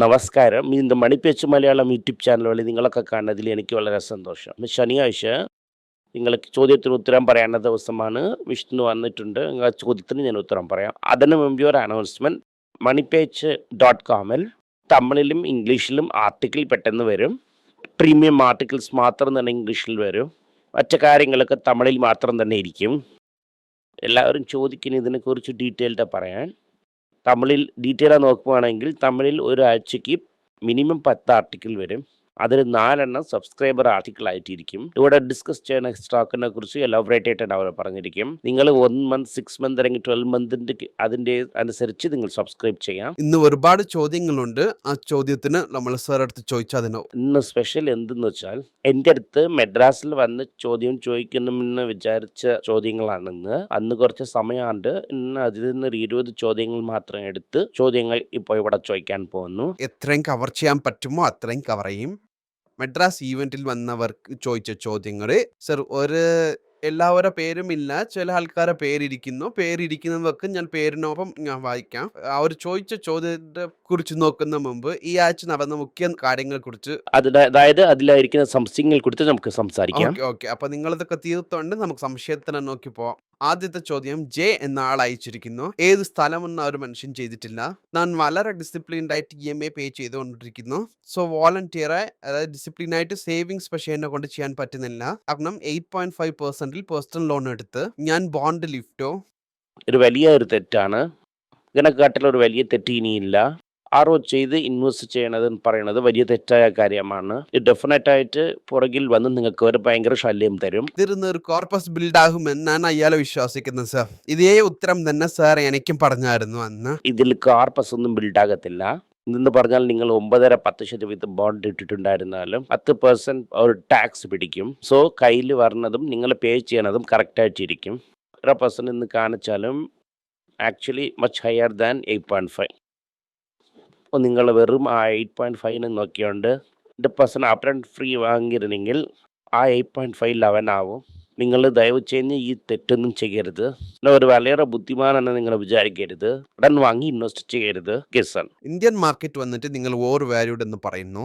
നമസ്കാരം. ഇന്ന് മണിപ്പേച്ച് Malayalam YouTube channel വഴി നിങ്ങളൊക്കെ കാണുന്നതിൽ എനിക്ക് വളരെ സന്തോഷം. ശനിയാഴ്ച നിങ്ങൾക്ക് ചോദ്യത്തിന് ഉത്തരം പറയാവുന്ന ദിവസമാണ്. വിഷ്ണു വന്നിട്ടുണ്ട്. ആ ചോദ്യത്തിന് ഞാൻ ഉത്തരം പറയാം. അതിന് മുമ്പ് ഒരു അനൗൺസ്മെന്റ് മണിപ്പേച്ച് ഡോട്ട് കോമിൽ തമിഴിലും ഇംഗ്ലീഷിലും ആർട്ടിക്കിൾ പെട്ടെന്ന് വരും. പ്രീമിയം ആർട്ടിക്കിൾസ് മാത്രം തന്നെ ഇംഗ്ലീഷിൽ വരും. മറ്റു കാര്യങ്ങളൊക്കെ തമിഴിൽ മാത്രം തന്നെ ഇരിക്കും. എല്ലാവരും ചോദിക്കുന്ന ഇതിനെക്കുറിച്ച് ഡീറ്റെയിൽഡ് പറയാൻ. തമിഴിൽ ഡീറ്റെയിൽ നോക്കുകയാണെങ്കിൽ തമിഴിൽ ഒരാഴ്ചയ്ക്ക് മിനിമം പത്ത് ആർട്ടിക്കിൾ വരും. അതിൽ നാലെണ്ണം സബ്സ്ക്രൈബർ ആർട്ടിക്കിൾ ആയിട്ടിരിക്കും. ഇവിടെ ഡിസ്കസ് ചെയ്യുന്ന സ്റ്റോക്കിനെ കുറിച്ച് എലോബറേറ്റ് ആയിട്ട് അവർ പറഞ്ഞിരിക്കും. നിങ്ങൾ വൺ മന്ത് സിക്സ് മന്ത് അല്ലെങ്കിൽ ട്വൽവ് മന്തിന്റെ അതിന്റെ അനുസരിച്ച് നിങ്ങൾ സബ്സ്ക്രൈബ് ചെയ്യാം. ഇന്ന് ഒരുപാട് ചോദ്യങ്ങളുണ്ട്. ആ ചോദ്യത്തിന് നമ്മൾ സാർ അടുത്ത് ചോദിച്ചാൽ അതിനോ ഇന്ന് സ്പെഷ്യൽ എന്തെന്ന് വെച്ചാൽ എന്റെ അടുത്ത് മെഡ്രാസിൽ വന്ന് ചോദ്യം ചോദിക്കണമെന്ന് വിചാരിച്ച ചോദ്യങ്ങളാണ് ഇന്ന് അന്ന് കുറച്ച് സമയമുണ്ട്. ഇന്ന് അതിൽ നിന്ന് ഇരുപത് ചോദ്യങ്ങൾ മാത്രം എടുത്ത് ചോദ്യങ്ങൾ ഇപ്പോൾ ഇവിടെ ചോദിക്കാൻ പോകുന്നു. എത്രയും കവർ ചെയ്യാൻ പറ്റുമോ അത്രയും കവർ ചെയ്യും. മദ്രാസ് ഈവെന്റിൽ വന്നവർക്ക് ചോദിച്ച ചോദ്യങ്ങൾ സർ ഒരു എല്ലാവരുടെ പേരും ഇല്ല ചില ആൾക്കാരെ പേരിരിക്കുന്നു. പേരിരിക്കുന്നവർക്ക് ഞാൻ പേരിനൊപ്പം ഞാൻ വായിക്കാം. അവർ ചോദിച്ച ചോദ്യത്തെ കുറിച്ച് നോക്കുന്ന മുമ്പ് ഈ ആഴ്ച നടന്ന മുഖ്യ കാര്യങ്ങളെ കുറിച്ച് അതായത് അതിലായിരിക്കുന്ന സംശയങ്ങളെ കുറിച്ച് നമുക്ക് സംസാരിക്കാം. Okay okay. അപ്പൊ നിങ്ങളിതൊക്കെ തീർത്തോണ്ട് നമുക്ക് സംശയത്തിനെ നോക്കി പോവാം. ആദ്യത്തെ ചോദ്യം ജെ എന്ന ആൾ അയച്ചിരിക്കുന്നു. ഏത് സ്ഥലമെന്ന് ഒരു മനുഷ്യൻ ചെയ്തിട്ടില്ല. ഞാൻ വളരെ ഡിസിപ്ലിൻഡ് ആയിട്ട് ഇ എം ഐ പേ ചെയ്തുകൊണ്ടിരിക്കുന്നു. സോ വോളണ്ടിയറായി അതായത് ഡിസിപ്ലിൻ ആയിട്ട് സേവിങ്സ് പക്ഷേ എന്നെ കൊണ്ട് ചെയ്യാൻ പറ്റുന്നില്ല. കാരണം എയ്റ്റ് പോയിന്റ് ഫൈവ് പെർസെന്റിൽ പേഴ്സണൽ ലോൺ എടുത്ത് ഞാൻ ബോണ്ട് ലിഫ്റ്റോ ഒരു വലിയ ഒരു തെറ്റാണ്. ഒരു വലിയ തെറ്റ് ഇനിയില്ല. ആരോ ചെയ്ത് ഇൻവെസ്റ്റ് ചെയ്യണത് എന്ന് പറയുന്നത് വലിയ തെറ്റായ കാര്യമാണ്. ഇത് ഡെഫിനറ്റ് ആയിട്ട് പുറകിൽ വന്ന് നിങ്ങൾക്ക് ഒരു ഭയങ്കര ശല്യം തരും. ഇതിരുന്ന് ഒരു കോർപ്പസ് ബിൽഡ് ആകുമെന്നാണ് അയാളെ വിശ്വസിക്കുന്നത് സാർ ഇതേ ഉത്തരം തന്നെ സാർ എനിക്കും പറഞ്ഞായിരുന്നു അന്ന്. ഇതിൽ കോർപ്പസ് ഒന്നും ബിൽഡ് ആകത്തില്ല. ഇന്ന് പറഞ്ഞാൽ നിങ്ങൾ ഒമ്പതര പത്ത് ശതമാനം ബോണ്ട് ഇട്ടിട്ടുണ്ടായിരുന്നാലും പത്ത് പെർസെന്റ് ഒരു ടാക്സ് പിടിക്കും. സോ കയ്യിൽ വരുന്നതും നിങ്ങൾ പേ ചെയ്യണതും കറക്റ്റായിട്ടിരിക്കും എത്ര പെർസെന്റ് എന്ന് കാണിച്ചാലും actually much higher than eight point five അപ്പോൾ നിങ്ങൾ വെറും ആ എയ്റ്റ് പോയിന്റ് ഫൈവിന് നോക്കിയോണ്ട് പെർസെന്റ് അപ്പ് അപ്രണ്ട് ഫ്രീ വാങ്ങിയിരുന്നെങ്കിൽ ആ എയ്റ്റ് പോയിന്റ് ഫൈവ് ലെവൻ ആവും നിങ്ങൾ ദയവ് ചെയ്ഞ്ഞ് ഈ തെറ്റൊന്നും ചെയ്യരുത്. ഒരു വളരെ ബുദ്ധിമാനെന്ന് നിങ്ങൾ വിചാരിക്കരുത്. ഉടൻ വാങ്ങി ഇൻവെസ്റ്റ് ചെയ്യരുത്. കിസൺ ഇന്ത്യൻ മാർക്കറ്റ് വന്നിട്ട് നിങ്ങൾ ഓവർ വാല്യൂഡ് എന്ന് പറയുന്നു.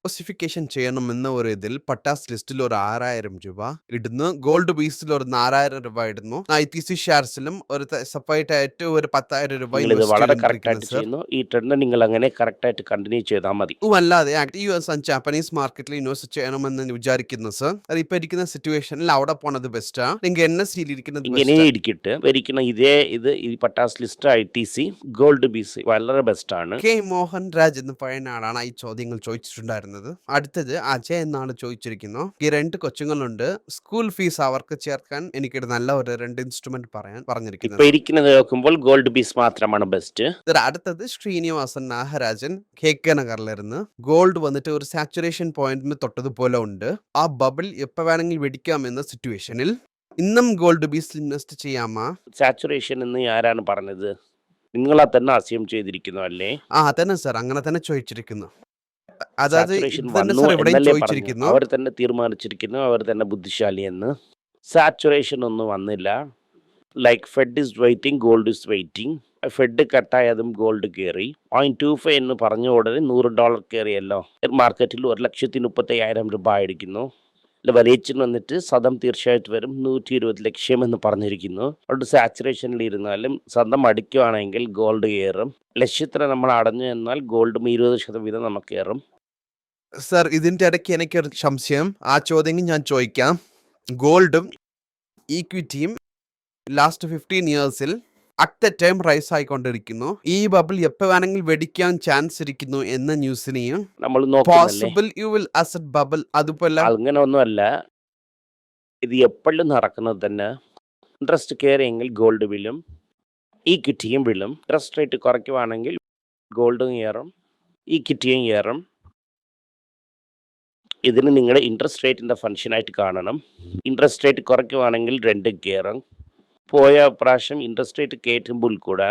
സ്പെസിഫിക്കേഷൻ ചെയ്യണമെന്ന ഒരു ഇതിൽ പട്ടാസ് ലിസ്റ്റിൽ ഒരു ആറായിരം രൂപ ഇടുന്നു. ഗോൾഡ് ബീസിൽ ഒരു നാലായിരം രൂപ ഇടുന്നു. ഐ ടി സി ഷെയർസിലും ഒരു സെപ്പറേറ്റ് ആയിട്ട് ഒരു പത്തായിരം രൂപ വളരെ ചെയ്യുന്നു. ഈ ട്രെൻഡ് നിങ്ങൾ അങ്ങനെ കറക്റ്റ് ആയിട്ട് കണ്ടിന്യൂ ചെയ്താൽ മതി. അല്ലാതെ യു എസ് ആൻഡ് ജാപ്പനീസ് മാർക്കറ്റിൽ ഇൻവെസ്റ്റ് ചെയ്യണമെന്ന് വിചാരിക്കുന്നു സർ അത് ഇപ്പൊ ഇരിക്കുന്ന സിറ്റുവേഷനിൽ അവിടെ പോണത് ബെസ്റ്റാ നിങ്ങൾ എൻ എസ് സിയിൽ ഇരിക്കുന്നത് ഇങ്ങനെ ഇരിക്കട്ടെ. വരിക്കുന്ന ഇതേ ഇത് ഈ പട്ടാസ് list I T C gold bees വളരെ ബെസ്റ്റ് ആണ്. കെ മോഹൻ രാജ് എന്ന് പറയുന്ന ആളാണ് ഈ ചോദ്യങ്ങൾ ചോദിച്ചിട്ടുണ്ടായിരുന്നത്. അടുത്തത് അജയ് എന്നാണ് ചോദിച്ചിരിക്കുന്നു. ഈ രണ്ട് കൊച്ചുങ്ങളുണ്ട്. സ്കൂൾ ഫീസ് അവർക്ക് ചേർക്കാൻ എനിക്ക് നല്ല ഒരു രണ്ട് ഇൻസ്ട്രുമെന്റ് പറയാൻ ഇപ്പൊ പറഞ്ഞിരിക്കുന്നത് ഇരിക്കുന്നത് നോക്കുമ്പോൾ ഗോൾഡ് ബീസ് മാത്രമാണ് ബെസ്റ്റ്. അടുത്തത് ശ്രീനിവാസൻ നാഗരാജൻ കെ കെ നഗറിലിരുന്ന് ഗോൾഡ് വന്നിട്ട് ഒരു സാച്ചുറേഷൻ പോയിന്റിന് തൊട്ടതുപോലെ ഉണ്ട്. ആ ബബിൾ എപ്പോ വേണമെങ്കിൽ വെടിക്കാം എന്ന സിറ്റുവേഷനിൽ. ഇന്നും ഗോൾഡ് ബീസ് ഇൻവെസ്റ്റ് ചെയ്യാമോ? സാച്ചുറേഷൻ എന്ന് ആരാണ് പറഞ്ഞത്? നിങ്ങളാ തന്നെ അസ്യം ചെയ്തിരിക്കുന്നു അല്ലേ? ആ തന്നെ സാർ. അങ്ങനെ തന്നെ ചോദിച്ചിരിക്കുന്നു. അതായത് ചോദിച്ചിരിക്കുന്നു. അവർ തന്നെ തീരുമാനിച്ചിരിക്കുന്നു. അവർ തന്നെ ബുദ്ധിശാലി എന്ന്. സാച്ചുറേഷൻ ഒന്നും വന്നില്ല. Like Fed is waiting gold is waiting Fed കട്ടായതും gold കയറി പോയിന്റ് ടു ഫൈവ് എന്ന് പറഞ്ഞ ഉടനെ നൂറ് ഡോളർ കയറിയല്ലോ മാർക്കറ്റിൽ ഒരു ലക്ഷത്തി മുപ്പത്തി അയ്യായിരം രൂപ ആയിരിക്കുന്നു. വലിയച്ചൻ വന്നിട്ട് സദം തീർച്ചയായിട്ടും വരും. നൂറ്റി ഇരുപത് ലക്ഷ്യം എന്ന് പറഞ്ഞിരിക്കുന്നു. അതുകൊണ്ട് സാച്ചുറേഷനിൽ ഇരുന്നാലും സദം അടിക്കുവാണെങ്കിൽ ഗോൾഡ് കയറും. ലക്ഷ്യത്തിന് നമ്മൾ അടഞ്ഞു എന്നാൽ ഗോൾഡും ഇരുപത് ശതവീതം നമുക്ക് കയറും. സർ ഇതിന്റെ ഇടയ്ക്ക് എനിക്കൊരു സംശയം. ആ ചോദ്യം ഞാൻ ചോദിക്കാം. ഗോൾഡും ഈക്വിറ്റിയും ലാസ്റ്റ് ഫിഫ്റ്റീൻ ഇയേഴ്സിൽ അറ്റ് ടൈം റൈസ് ആയിക്കൊണ്ടിരിക്കുന്നു. ഈ ബബിൾ എപ്പോ വേണമെങ്കിൽ വെടിക്കാൻ ചാൻസ് ഇരിക്കുന്നു എന്ന ന്യൂസിനെയും നമ്മൾ possible you will asset bubble അതുപോലെ അങ്ങനെ ഒന്നുമല്ല ഇത് എപ്പോഴും നടക്കുന്നത് തന്നെ ഇൻട്രസ്റ്റ് കയറിയെങ്കിൽ ഗോൾഡ് വിലും ഈ കിട്ടിയും വിലും ഇൻട്രസ്റ്റ് റേറ്റ് കുറയ്ക്കുവാണെങ്കിൽ ഗോൾഡും കയറും ഈ കിട്ടിയും കയറും ഇതിന് നിങ്ങളുടെ ഇൻട്രസ്റ്റ് റേറ്റിന്റെ ഫംഗ്ഷനായിട്ട് കാണണം. ഇൻട്രസ്റ്റ് റേറ്റ് കുറയ്ക്കുവാണെങ്കിൽ രണ്ട് കയറും. പോയ പ്രാവശ്യം ഇൻട്രസ്റ്റ് റേറ്റ് കയറ്റുമ്പോൾ കൂടെ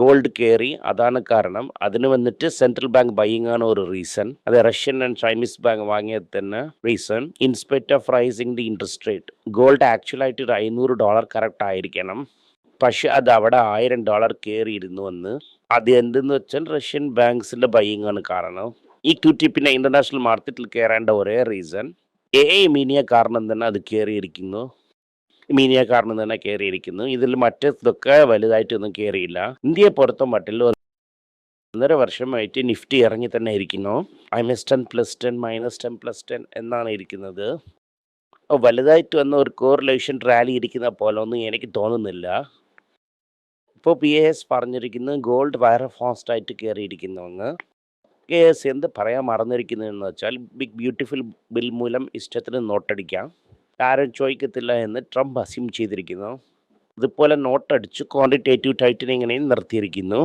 ഗോൾഡ് കയറി അതാണ് കാരണം. അതിന് വന്നിട്ട് സെൻട്രൽ ബാങ്ക് ബൈയിങ് ആണ് ഒരു റീസൺ അത് റഷ്യൻ ആൻഡ് ചൈനീസ് ബാങ്ക് വാങ്ങിയത് തന്നെ reason inspect of rising the interest rate gold ആക്ച്വലായിട്ട് ഒരു അഞ്ഞൂറ് ഡോളർ കറക്റ്റ് ആയിരിക്കണം. പക്ഷെ അത് അവിടെ ആയിരം ഡോളർ കയറിയിരുന്നു എന്ന്. അത് എന്തെന്ന് വെച്ചാൽ റഷ്യൻ ബാങ്ക്സിന്റെ ബൈയിങ് ആണ് കാരണം. ഈ ക്യൂ ടി പിന്നെ ഇന്റർനാഷണൽ മാർക്കറ്റിൽ കയറേണ്ട ഒരേ റീസൺ എ മീനിയ കാരണം തന്നെ അത് കയറിയിരിക്കുന്നു മീനിയ കാരണം തന്നെ കയറിയിരിക്കുന്നു. ഇതിൽ മറ്റേതൊക്കെ വലുതായിട്ടൊന്നും കയറിയില്ല. ഇന്ത്യയെ പുറത്തും മട്ടിൽ ഒന്നര വർഷമായിട്ട് നിഫ്റ്റി ഇറങ്ങി തന്നെ ഇരിക്കുന്നു. Minus ten plus ten minus ten plus ten എന്നാണ് ഇരിക്കുന്നത്. വലുതായിട്ട് വന്ന ഒരു കോറിലേഷൻ റാലി ഇരിക്കുന്ന പോലെ ഒന്നും എനിക്ക് തോന്നുന്നില്ല. ഇപ്പോൾ പി എസ് പറഞ്ഞിരിക്കുന്നത് ഗോൾഡ് വളരെ ഫാസ്റ്റായിട്ട് കയറിയിരിക്കുന്നുവെന്ന് കെ എസ് എന്ത് പറയാൻ മറന്നിരിക്കുന്നതെന്ന് വെച്ചാൽ ബിഗ് ബ്യൂട്ടിഫുൾ ബിൽ മൂലം ഇഷ്ടത്തിന് നോട്ടടിക്കാം. ആരും ചോദിക്കത്തില്ല എന്ന് ട്രംപ് അസ്യൂം ചെയ്തിരിക്കുന്നു. ഇതുപോലെ നോട്ടടിച്ച് ക്വാണ്ടിറ്റേറ്റീവ് ടൈറ്റനിങ്ങിനെയും നിർത്തിയിരിക്കുന്നു.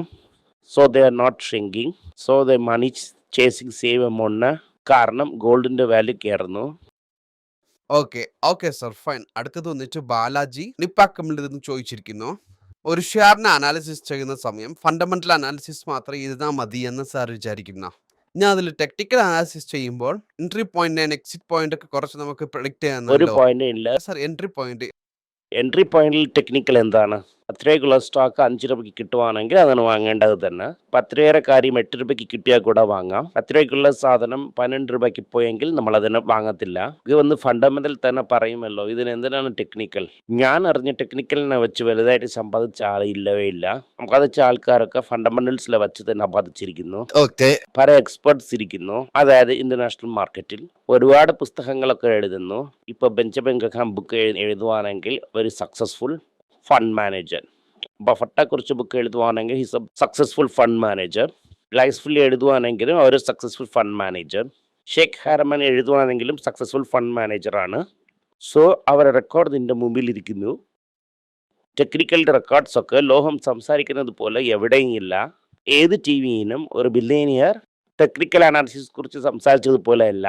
So they are not shrinking so the money chasing save എമൗണ്ടിന് കാരണം ഗോൾഡിന്റെ വാല്യൂ കയറുന്നു. ഓക്കെ ഓക്കെ സർ ഫൈൻ അടുത്തത് വന്നിട്ട് ബാലാജി നിപ്പാക്കമ്മിൽ നിന്ന് ചോദിച്ചിരിക്കുന്നു. ഒരു ഷെയറിനെ അനാലിസിസ് ചെയ്യുന്ന സമയം ഫണ്ടമെന്റൽ അനാലിസിസ് മാത്രം ചെയ്താൽ മതി എന്ന് സാർ വിചാരിക്കുന്ന. ഞാൻ അതിൽ ടെക്നിക്കൽ അനാലിസിസ് ചെയ്യുമ്പോൾ entry point and exit point ഒക്കെ കുറച്ച് നമുക്ക് പ്രൊഡിക്റ്റ് ഒരു ചെയ്യാൻ പോയിന്റ് ഇല്ല. സർ എൻട്രി പോയിന്റ് എൻട്രി പോയിന്റിൽ ടെക്നിക്കൽ എന്താണ്? പത്ത് രൂപയ്ക്കുള്ള സ്റ്റോക്ക് അഞ്ച് രൂപയ്ക്ക് കിട്ടുവാണെങ്കിൽ അതാണ് വാങ്ങേണ്ടത് തന്നെ. പത്ത് രൂപയുടെ കാര്യം എട്ട് രൂപയ്ക്ക് കിട്ടിയാൽ കൂടെ വാങ്ങാം. പത്ത് രൂപയ്ക്കുള്ള സാധനം പന്ത്രണ്ട് രൂപയ്ക്ക് പോയെങ്കിൽ നമ്മൾ അതിനെ വാങ്ങത്തില്ല. ഇത് വന്ന് ഫണ്ടമെന്റൽ തന്നെ പറയുമല്ലോ. ഇതിന് എന്തിനാണ് ടെക്നിക്കൽ ഞാൻ അറിഞ്ഞ ടെക്നിക്കലിനെ വെച്ച് വലുതായിട്ട് സമ്പാദിച്ച ആളില്ലവേ ഇല്ല. സമ്പാദിച്ച ആൾക്കാരൊക്കെ ഫണ്ടമെന്റൽസിലെ വെച്ച് തന്നെ ബാധിച്ചിരിക്കുന്നു പല എക്സ്പേർട്സ് ഇരിക്കുന്നു. അതായത് ഇന്റർനാഷണൽ മാർക്കറ്റിൽ ഒരുപാട് പുസ്തകങ്ങളൊക്കെ എഴുതുന്നു. ഇപ്പൊ ബെഞ്ചമിൻ ഗഹാം ബുക്ക് എഴുതുവാണെങ്കിൽ ഒരു സക്സസ്ഫുൾ ഫണ്ട് മാനേജർ ബഫട്ട കുറിച്ച് book എഴുതുവാണെങ്കിൽ his a successful fund manager ലൈസ്ഫുള്ളി എഴുതുവാണെങ്കിലും അവർ സക്സസ്ഫുൾ ഫണ്ട് മാനേജർ ഷേഖ് ഹാരമൻ എഴുതുവാണെങ്കിലും സക്സസ്ഫുൾ ഫണ്ട് മാനേജറാണ് സോ അവരുടെ റെക്കോർഡ് നിന്റെ മുമ്പിൽ ഇരിക്കുന്നു. ടെക്നിക്കൽ റെക്കോർഡ്സ് ഒക്കെ ലോകം സംസാരിക്കുന്നത് പോലെ എവിടെയും ഇല്ല. ഏത് ടി വിയിലും ഒരു ബില്ലേനിയർ ടെക്നിക്കൽ അനാലിസിസ് കുറിച്ച് സംസാരിച്ചതുപോലെയല്ല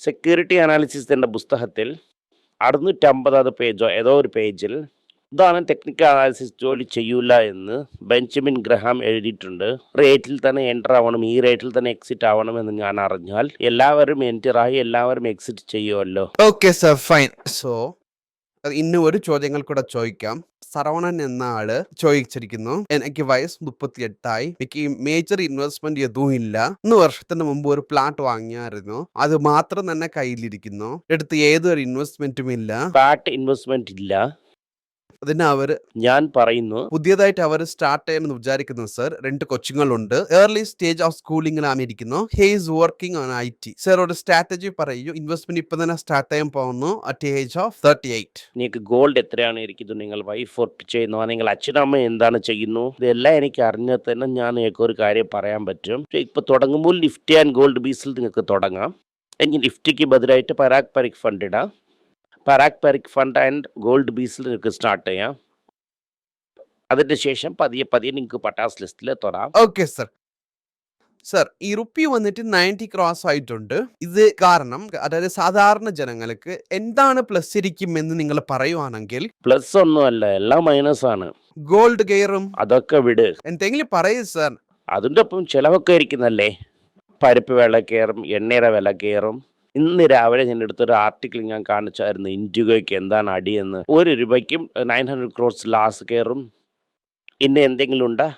സെക്യൂരിറ്റി അനാലിസിസ് എന്ന പുസ്തകത്തിൽ അറുന്നൂറ്റമ്പതാவது പേജോ ഏതോ ഒരു പേജിൽ ഇതാണ് ടെക്നിക്കൽ അനാലിസിസ് ജോലി ചെയ്യൂല എന്ന് ബെഞ്ചമിൻ ഗ്രഹാം എഴുതിയിട്ടുണ്ട്. റേറ്റിൽ തന്നെ എന്റർ ആവണം. ഈ റേറ്റിൽ തന്നെ എക്സിറ്റ് ആവണം എന്ന് ഞാൻ അറിഞ്ഞാൽ എല്ലാവരും എന്റർ ആയി എല്ലാവരും എക്സിറ്റ് ചെയ്യുമല്ലോ ഓക്കെ സർ ഫൈൻ സോ ഇന്ന് ഒരു ചോദ്യങ്ങൾ കൂടെ ചോദിക്കാം. സരവണൻ എന്ന ആൾ ചോദിച്ചിരിക്കുന്നു. എനിക്ക് വയസ്സ് മുപ്പത്തി എട്ടായി എനിക്ക് മേജർ ഇൻവെസ്റ്റ്മെന്റ് എതും ഇല്ല. മൂന്ന് വർഷത്തിന് മുമ്പ് ഒരു പ്ലാറ്റ് വാങ്ങിയായിരുന്നു. അത് മാത്രം തന്നെ കയ്യിലിരിക്കുന്നു. എടുത്ത് ഏതൊരു ഇൻവെസ്റ്റ്മെന്റും ഇല്ല. പ്ലാറ്റ് ഇൻവെസ്റ്റ്മെന്റ് ഇല്ല. അതിന് അവർ ഞാൻ പറയുന്നു പുതിയതായിട്ട് അവർ സ്റ്റാർട്ട് ചെയ്യാമെന്ന് വിചാരിക്കുന്നു സർ രണ്ട് കൊച്ചുങ്ങളുണ്ട്. ഏർലി സ്റ്റേജ് ഓഫ് സ്കൂളിംഗിലാണ് ഇരിക്കുന്നു he is working on I T സാറോട് strategy പറയൂ. ഇൻവെസ്റ്റ്മെന്റ് ഇപ്പൊ തന്നെ സ്റ്റാർട്ട് ചെയ്യാൻ പോകുന്നു at age of thirty eight നിങ്ങൾക്ക് ഗോൾഡ് എത്രയാണ് ഇരിക്കുന്നത്? നിങ്ങൾ വൈഫ് വർക്ക് ചെയ്യുന്നു നിങ്ങൾ അച്ഛനമ്മ എന്താണ് ചെയ്യുന്നു? ഇതെല്ലാം എനിക്ക് അറിഞ്ഞാൽ തന്നെ ഞാൻ നിങ്ങൾക്ക് ഒരു കാര്യം പറയാൻ പറ്റും. ഇപ്പൊ തുടങ്ങുമ്പോൾ ലിഫ്റ്റ് ആൻഡ് ഗോൾഡ് ബീസിൽ നിങ്ങൾക്ക് തുടങ്ങാം. എനിക്ക് ലിഫ്റ്റിക്ക് ബദലായിട്ട് പരാഗ് പരിക് ഫണ്ട് ഇടാം. Parag Parikh fund and gold ബീസിൽ നിങ്ങൾക്ക് സ്റ്റാർട്ട് ചെയ്യാം. അതിന്റെ ശേഷം പതിയെ പതിയെ നിങ്ങൾക്ക് പട്ടാസ് ലിസ്റ്റിൽ തൊടാം. ഓക്കെ സർ സർ ഈ റുപ്പി വന്നിട്ട് നയന്റി ക്രോസ് ആയിട്ടുണ്ട്. ഇത് കാരണം അതായത് സാധാരണ ജനങ്ങൾക്ക് എന്താണ് പ്ലസ് ഇരിക്കും എന്ന് നിങ്ങൾ പറയുവാണെങ്കിൽ പ്ലസ് ഒന്നുമല്ല എല്ലാം മൈനസ് ആണ്. ഗോൾഡ് ഗെയറും അതൊക്കെ വിട്. എന്തെങ്കിലും പറയൂ സർ അതിന്റെ ഒപ്പം ചിലവൊക്കെ ഇരിക്കുന്നല്ലേ പരിപ്പ് വില കയറും എണ്ണയുടെ വില കയറും. ഇന്ന് രാവിലെ ഞാൻ എടുത്തൊരു ആർട്ടിക്കിൾ ഞാൻ കാണിച്ചായിരുന്നു. ഇൻഡിഗോയ്ക്ക് എന്താണ് അടിയെന്ന്. ഒരു രൂപയ്ക്കും നയൻ ഹൺഡ്രഡ് ക്രോഡ്സ് ലാസ് കയറും ഇന്ന് എന്തെങ്കിലും ഉണ്ടാ?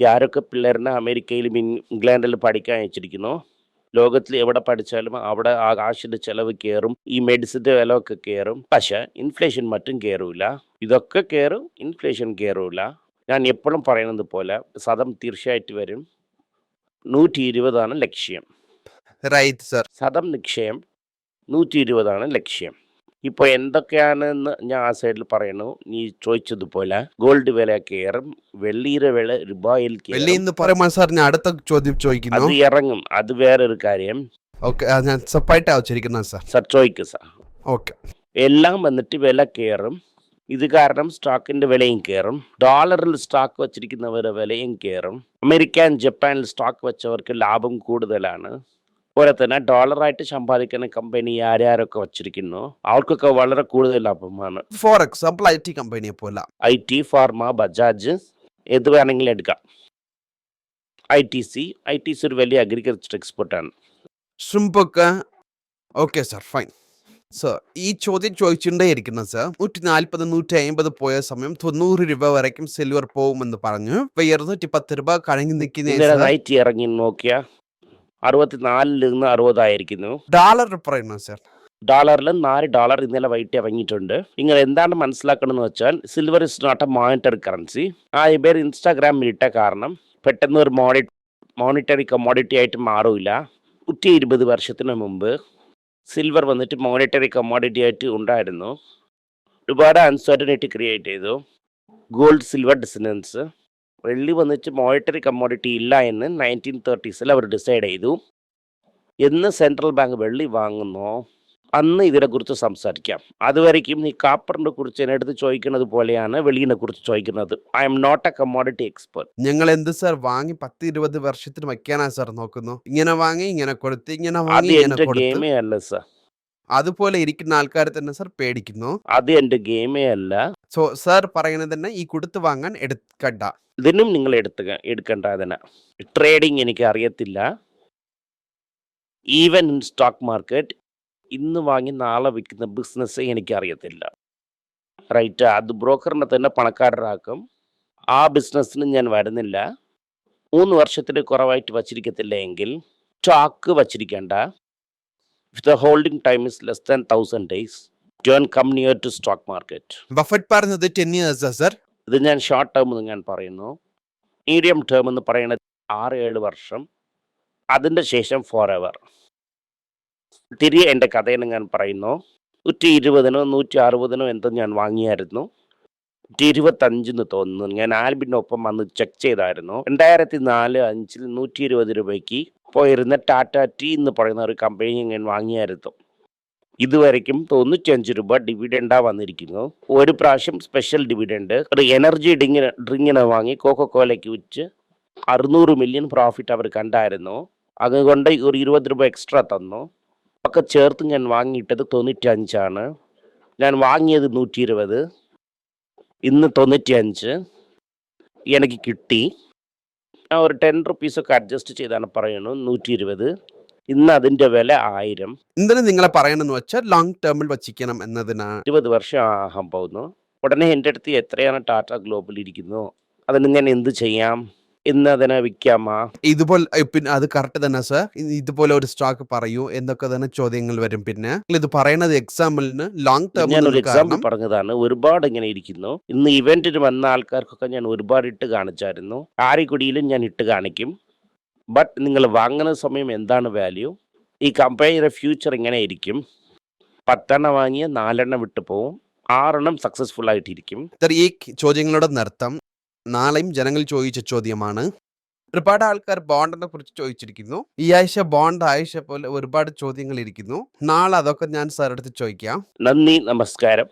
ആരൊക്കെ പിള്ളേരിനെ അമേരിക്കയിലും ഇംഗ്ലണ്ടിലും പഠിക്കാൻ അയച്ചിരിക്കുന്നു. ലോകത്തിൽ എവിടെ പഠിച്ചാലും അവിടെ ആ കാശിന്റെ ചെലവ് കയറും ഈ മെഡിസിന്റെ വില ഒക്കെ കയറും പക്ഷെ ഇൻഫ്ലേഷൻ മറ്റും കയറൂല ഇതൊക്കെ കയറും ഇൻഫ്ലേഷൻ കയറൂല ഞാൻ എപ്പോഴും പറയുന്നത് പോലെ സദം തീർച്ചയായിട്ടും വരും. നൂറ്റി ഇരുപതാണ് ലക്ഷ്യം. റൈറ്റ് സർ സദം നിക്ഷയം നൂറ്റി ഇരുപതാണ് ലക്ഷ്യം. ഇപ്പോൾ എന്തൊക്കെയാണെന്ന് ഞാൻ ആ സൈഡിൽ പറയുന്നു നീ ചോദിച്ചതുപോലെ ഗോൾഡ് വില കയറും വെള്ളിയുടെ വില രൂപയിൽ കയറും. സാർ ഞാൻ അടുത്ത ചോദ്യം ചോദിക്കുന്നു. അത് ഇറങ്ങും. അത് വേറൊരു കാര്യം. ഓക്കെ ഞാൻ സെപ്പറേറ്റ് സാർ സർ ചോദിക്കുക സാർ ഓക്കെ എല്ലാം വന്നിട്ട് വില കയറും. ഇത് കാരണം സ്റ്റോക്കിന്റെ വിലയും കയറും. ഡോളറിൽ സ്റ്റോക്ക് വച്ചിരിക്കുന്നവരുടെ വിലയും കയറും. അമേരിക്ക ജപ്പാനിൽ സ്റ്റോക്ക് വെച്ചവർക്ക് ലാഭം കൂടുതലാണ്. പോലെ തന്നെ ഡോളറായിട്ട് സമ്പാദിക്കുന്ന കമ്പനി ആരാരൊക്കെ വച്ചിരിക്കുന്നു? അവർക്കൊക്കെ വളരെ കൂടുതൽ ലാഭമാണ്. ഫോർ എക്സാമ്പിൾ ഐ ടി കമ്പനിയെ പോലെ. ഐ ടി ഫാർമ ബജാജ് എന്ത് വേണമെങ്കിലും എടുക്കാം. I T C I T C ഒരു വലിയ അഗ്രികൾച്ചർ എക്സ്പോർട്ടാണ് ഓക്കെ സാർ ഫൈൻ സർ ഈ ചോദ്യം ചോദിച്ചുകൊണ്ടേ ഇരിക്കുന്നു സർ നൂറ്റി നാൽപ്പത് നൂറ്റി അമ്പത് പോയ സമയം തൊണ്ണൂറ് രൂപ വരയ്ക്കും സിൽവർ പോകുമെന്ന് പറഞ്ഞു. ഇരുന്നൂറ്റി പത്ത് രൂപ കഴിഞ്ഞു നിൽക്കുന്ന ഇറങ്ങി നോക്കിയ. അറുപത്തിനാലിൽ നിന്ന് അറുപതായിരിക്കുന്നു. ഡോളർ പറയുന്നു സർ ഡോളറിൽ നാല് ഡോളർ ഇന്നലെ വൈകിട്ട് ഇറങ്ങിയിട്ടുണ്ട്. നിങ്ങൾ എന്താണ് മനസ്സിലാക്കണമെന്ന് വെച്ചാൽ silver is not a monetary currency ആ പേര് ഇൻസ്റ്റാഗ്രാം ഇട്ട കാരണം പെട്ടെന്ന് ഒരു മോണി മോണിറ്ററി കമ്മോഡിറ്റി ആയിട്ട് മാറില്ല നൂറ്റി ഇരുപത് വർഷത്തിന് മുമ്പ് സിൽവർ വന്നിട്ട് മോണിറ്ററി കമ്മോഡിറ്റി ആയിട്ട് ഉണ്ടായിരുന്നു. ഒരുപാട് അൺസർട്ടനിറ്റി ക്രിയേറ്റ് ചെയ്തു. ഗോൾഡ് സിൽവർ ഡിസിനൻസ് വെള്ളി വന്നിട്ട് മോണിറ്ററി കമ്മോഡിറ്റി ഇല്ല എന്ന് നയന്റീൻ തേർട്ടീസിൽ അവർ ഡിസൈഡ് ചെയ്തു. എന്ന് സെൻട്രൽ ബാങ്ക് വെള്ളി വാങ്ങുന്നോ? അന്ന് ഇതിനെക്കുറിച്ച് സംസാരിക്കാം. അതുവരയ്ക്കും ഈ കാപ്പറിനെ കുറിച്ച് എന്നെ അടുത്ത് ചോദിക്കുന്നത് പോലെയാണ് വെളിയിനെ കുറിച്ച് ചോദിക്കുന്നത്. I'm not a commodity expert ഞങ്ങൾ എന്ത് സാർ വാങ്ങി പത്ത് ഇരുപത് വർഷത്തിന് വയ്ക്കാനാ സാർ നോക്കുന്നു? ഇങ്ങനെ വാങ്ങി ഇങ്ങനെ കൊടുത്ത് ഇങ്ങനെ വാങ്ങി കൊടുത്ത്. ഗെയിമേ അല്ല സർ അതുപോലെ ഇരിക്കുന്ന ആൾക്കാരെ തന്നെ സർ പേടിക്കുന്നു. അത് എന്റെ ഗെയിമേ അല്ല. സോ സാർ പറയുന്നത് തന്നെ ഈ കൊടുത്തു വാങ്ങാൻ എടുക്കണ്ട. ഇതിനും നിങ്ങൾ എടുത്തുക എടുക്കണ്ട തന്നെ. ട്രേഡിംഗ് എനിക്ക് അറിയത്തില്ല. ഈവൻ ഇൻ സ്റ്റോക്ക് മാർക്കറ്റ് ഇന്ന് വാങ്ങി നാളെ വിൽക്കുന്ന ബിസിനസ് എനിക്ക് അറിയത്തില്ല. റൈറ്റ് അത് ബ്രോക്കറിനെ തന്നെ പണക്കാരനാക്കും. ആ ബിസിനസ്സിന് ഞാൻ വരുന്നില്ല. മൂന്ന് വർഷത്തിന് കുറവായിട്ട് വച്ചിരിക്കത്തില്ല എങ്കിൽ stock വച്ചിരിക്കേണ്ട. The holding time is less than thousand days don't come near to stock market Buffett പറഞ്ഞത് ടെൻ ഇയേഴ്സാ സർ ഇത് ഞാൻ ഷോർട്ട് ടേം എന്ന് ഞാൻ പറയുന്നു. മീഡിയം ടേം എന്ന് പറയുന്നത് ആറ് ഏഴ് വർഷം. അതിന്റെ ശേഷം ഫോർ എവർ തിരികെ എന്റെ കഥയെന്ന് ഞാൻ പറയുന്നു. നൂറ്റി ഇരുപതിനോ നൂറ്റി അറുപതിനോ എന്തോ ഞാൻ വാങ്ങിയായിരുന്നു. നൂറ്റി ഇരുപത്തഞ്ചെന്ന് തോന്നുന്നു. ഞാൻ ആൽബിനൊപ്പം വന്ന് ചെക്ക് ചെയ്തായിരുന്നു. രണ്ടായിരത്തി നാല് അഞ്ചിൽ നൂറ്റി ഇരുപത് രൂപയ്ക്ക് പോയിരുന്ന ടാറ്റ ടീ എന്ന് പറയുന്ന ഒരു കമ്പനി ഞാൻ വാങ്ങിയായിരുന്നു. ഇതുവരയ്ക്കും തൊണ്ണൂറ്റഞ്ച് രൂപ ഡിവിഡൻഡാ വന്നിരിക്കുന്നു. ഒരു പ്രാവശ്യം സ്പെഷ്യൽ ഡിവിഡൻഡ് ഒരു എനർജി ഡ്രിങ്ങിന് ഡ്രിങ്ങിനെ വാങ്ങി കോക്കോ കോലയ്ക്ക് വിറ്റ് അറുന്നൂറ് മില്യൺ പ്രോഫിറ്റ് അവർ കണ്ടായിരുന്നു. അതുകൊണ്ട് ഒരു ഇരുപത് രൂപ എക്സ്ട്രാ തന്നു. ഒക്കെ ചേർത്ത് ഞാൻ വാങ്ങിയിട്ടത് തൊണ്ണൂറ്റഞ്ചാണ് ഞാൻ വാങ്ങിയത് നൂറ്റി ഇരുപത് ഇന്ന് തൊണ്ണൂറ്റിയഞ്ച്. എനിക്ക് കിട്ടി. ഞാൻ ഒരു ടെൻ റുപ്പീസൊക്കെ അഡ്ജസ്റ്റ് ചെയ്താണ് പറയുന്നത് നൂറ്റി ഇരുപത് ഇന്ന് അതിന്റെ വില ആയിരം ഇന്നലെ നിങ്ങളെ പറയണമെന്ന് വെച്ചാൽ ലോങ് ടേമിൽ വച്ചിക്കണം എന്നതിനാണ് ഇരുപത് വർഷം ആകാൻ പോകുന്നു ഉടനെ എന്റെ അടുത്ത് എത്രയാണ് ടാറ്റ ഗ്ലോബൽ ഇരിക്കുന്നു അതിന് ഞാൻ എന്ത് ചെയ്യാം ഇന്ന് അതിനെ വിൽക്കാമാ? ഇതുപോലെ പിന്നെ അത് കറക്റ്റ് തന്നെ സർ ഇതുപോലെ ഒരു സ്റ്റോക്ക് പറയൂ എന്നൊക്കെ തന്നെ ചോദ്യങ്ങൾ വരും. പിന്നെ ഇത് പറയുന്നത് എക്സാമ്പിളിന് ലോങ് ടേം ഞാൻ ഒരു എക്സാമ്പിൾ പറഞ്ഞതാണ്. ഒരുപാട് ഇങ്ങനെ ഇരിക്കുന്നു. ഇന്ന് ഇവന്റിന് വന്ന ആൾക്കാർക്കൊക്കെ ഞാൻ ഒരുപാട് ഇട്ട് കാണിച്ചായിരുന്നു. ആരിക്കുടിയിലും ഞാൻ ഇട്ട് കാണിക്കും. ബട്ട് നിങ്ങൾ വാങ്ങുന്ന സമയം എന്താണ് വാല്യൂ ഈ കമ്പനിയുടെ ഫ്യൂച്ചർ ഇങ്ങനെ ഇരിക്കും. പത്തെണ്ണം വാങ്ങിയ നാലെണ്ണം വിട്ടു പോവും. ആറെണ്ണം സക്സസ്ഫുൾ ആയിട്ടിരിക്കും. ഈ ചോദ്യങ്ങളുടെ നൃത്തം നാളെയും ജനങ്ങൾ ചോദിച്ച ചോദ്യമാണ്. ഒരുപാട് ആൾക്കാർ ബോണ്ടിനെ കുറിച്ച് ചോദിച്ചിരിക്കുന്നു. ഈ ആഴ്ച ബോണ്ട് ആഴ്ച പോലെ ഒരുപാട് ചോദ്യങ്ങൾ ഇരിക്കുന്നു. നാളെ അതൊക്കെ ഞാൻ സാറെടുത്ത് ചോദിക്കാം. നന്ദി നമസ്കാരം.